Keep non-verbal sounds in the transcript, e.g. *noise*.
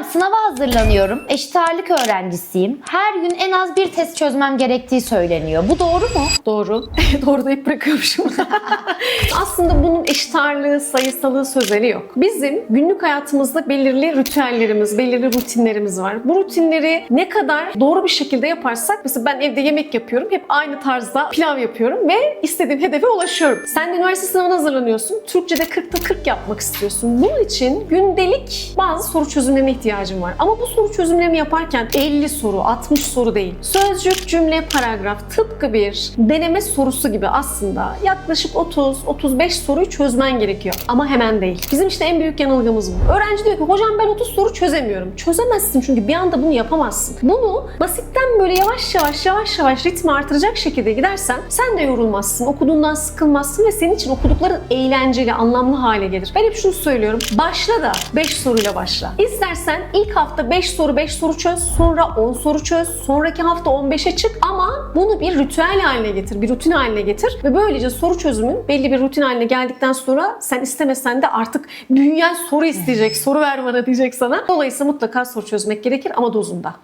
Hocam sınava hazırlanıyorum. Eşit ağırlık öğrencisiyim. Her gün en az bir test çözmem gerektiği söyleniyor. Bu doğru mu? Doğru. *laughs* Doğru deyip bırakıyormuşum. *laughs* Aslında bunun eşit ağırlığı, sayısalığı, sözeli yok. Bizim günlük hayatımızda belirli ritüellerimiz, belirli rutinlerimiz var. Bu rutinleri ne kadar doğru bir şekilde yaparsak, mesela ben evde yemek yapıyorum, hep aynı tarzda pilav yapıyorum ve istediğim hedefe ulaşıyorum. Sen de üniversite sınavına hazırlanıyorsun, Türkçe'de 40'ta 40 yapmak istiyorsun. Bunun için gündelik bazı soru çözümlerine ihtiyacın var. Ama bu soru çözümlerini yaparken 50 soru, 60 soru değil. Sözcük, cümle, paragraf tıpkı bir deneme sorusu gibi aslında yaklaşık 30-35 soruyu çözmen gerekiyor. Ama hemen değil. Bizim işte en büyük yanılgımız bu. Öğrenci diyor ki hocam ben 30 soru çözemiyorum. Çözemezsin çünkü bir anda bunu yapamazsın. Bunu basitten böyle yavaş yavaş yavaş yavaş ritmi artıracak şekilde gidersen sen de yorulmazsın. Okuduğundan sıkılmazsın ve senin için okudukların eğlenceli, anlamlı hale gelir. Ben hep şunu söylüyorum. Başla da 5 soruyla başla. İstersen ilk hafta 5 soru 5 soru çöz, sonra 10 soru çöz, sonraki hafta 15'e çık ama bunu bir ritüel haline getir, bir rutin haline getir ve böylece soru çözümün belli bir rutin haline geldikten sonra sen istemesen de artık dünya soru isteyecek, soru ver bana diyecek sana. Dolayısıyla mutlaka soru çözmek gerekir ama dozunda.